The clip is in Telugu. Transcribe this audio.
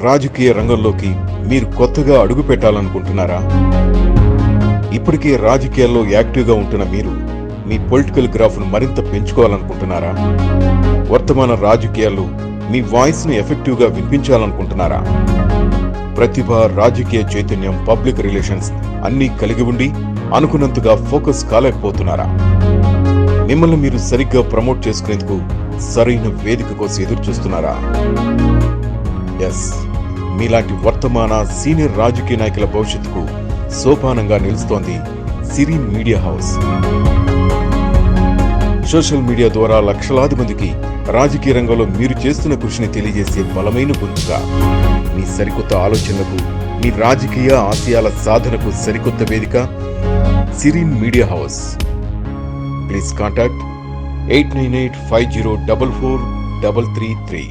రాజకీయ రంగంలోకి మీరు కొత్తగా అడుగు పెట్టాలనుకుంటున్నారా? ఇప్పటికే రాజకీయాల్లో యాక్టివ్గా ఉంటున్న మీరు మీ పొలిటికల్ గ్రాఫ్ను మరింత పెంచుకోవాలనుకుంటున్నారా? వర్తమాన రాజకీయాల్లో మీ వాయిస్ను ఎఫెక్టివ్గా వినిపించాలనుకుంటున్నారా? ప్రతిభ రాజకీయ చైతన్యం పబ్లిక్ రిలేషన్స్ అన్నీ కలిగి ఉండి అనుకున్నంతగా ఫోకస్ కాలేకపోతున్నారా? మిమ్మల్ని మీరు సరిగ్గా ప్రమోట్ చేసుకునేందుకు సరైన వేదిక కోసం ఎదురు చూస్తున్నారా ఎస్. మీలాంటి వర్తమాన సీనియర్ రాజకీయ నాయకుల భవిష్యత్తుకు సోపానంగా నిలుస్తోంది Siri media house. Social media ద్వారా లక్షలాది మందికి రాజకీయ రంగంలో మీరు చేస్తున్న కృషిని తెలియజేసే బలమైన గొంతుగా మీ సరికొత్త ఆలోచనలకు మీ రాజకీయ ఆశయాల సాధనకు సరికొత్త వేదిక Siri media house. Please contact eight nine eight five zero double four double three three.